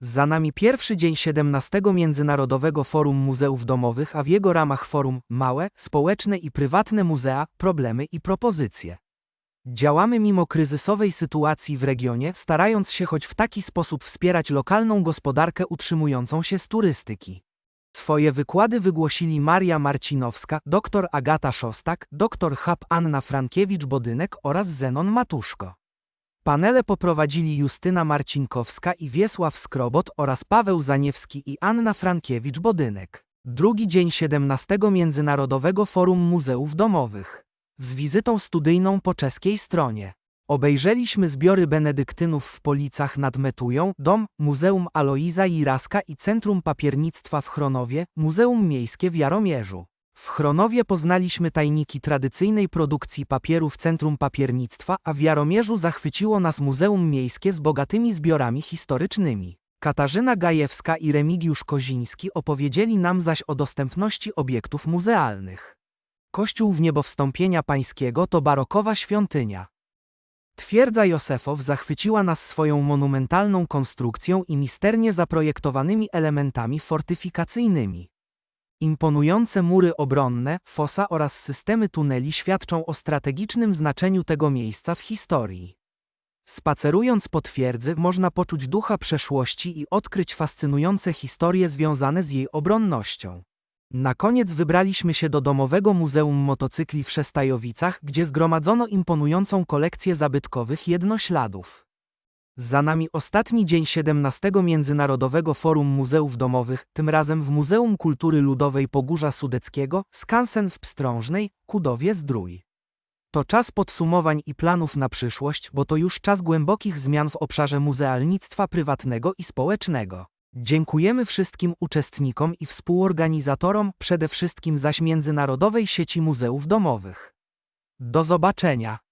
Za nami pierwszy dzień 17 Międzynarodowego Forum Muzeów Domowych, a w jego ramach forum małe, społeczne i prywatne muzea, problemy i propozycje. Działamy mimo kryzysowej sytuacji w regionie, starając się choć w taki sposób wspierać lokalną gospodarkę utrzymującą się z turystyki. Swoje wykłady wygłosili Maria Marcinowska, dr Agata Szostak, dr Hab Anna Frankiewicz-Bodynek oraz Zenon Matuszko. Panele poprowadzili Justyna Marcinkowska i Wiesław Skrobot oraz Paweł Zaniewski i Anna Frankiewicz-Bodynek. Drugi dzień 17 Międzynarodowego Forum Muzeów Domowych. Z wizytą studyjną po czeskiej stronie. Obejrzeliśmy zbiory benedyktynów w Policach nad Metują, dom, Muzeum Aloiza Jiraska i Centrum Papiernictwa w Chronowie, Muzeum Miejskie w Jaromierzu. W Chronowie poznaliśmy tajniki tradycyjnej produkcji papieru w Centrum Papiernictwa, a w Jaromierzu zachwyciło nas Muzeum Miejskie z bogatymi zbiorami historycznymi. Katarzyna Gajewska i Remigiusz Koziński opowiedzieli nam zaś o dostępności obiektów muzealnych. Kościół w Niebowstąpienia Pańskiego to barokowa świątynia. Twierdza Józefow zachwyciła nas swoją monumentalną konstrukcją i misternie zaprojektowanymi elementami fortyfikacyjnymi. Imponujące mury obronne, fosa oraz systemy tuneli świadczą o strategicznym znaczeniu tego miejsca w historii. Spacerując po twierdzy, można poczuć ducha przeszłości i odkryć fascynujące historie związane z jej obronnością. Na koniec wybraliśmy się do domowego Muzeum Motocykli w Szestajowicach, gdzie zgromadzono imponującą kolekcję zabytkowych jednośladów. Za nami ostatni dzień 17 Międzynarodowego Forum Muzeów Domowych, tym razem w Muzeum Kultury Ludowej Pogórza Sudeckiego, skansen w Pstrążnej, Kudowie Zdrój. To czas podsumowań i planów na przyszłość, bo to już czas głębokich zmian w obszarze muzealnictwa prywatnego i społecznego. Dziękujemy wszystkim uczestnikom i współorganizatorom, przede wszystkim zaś Międzynarodowej Sieci Muzeów Domowych. Do zobaczenia!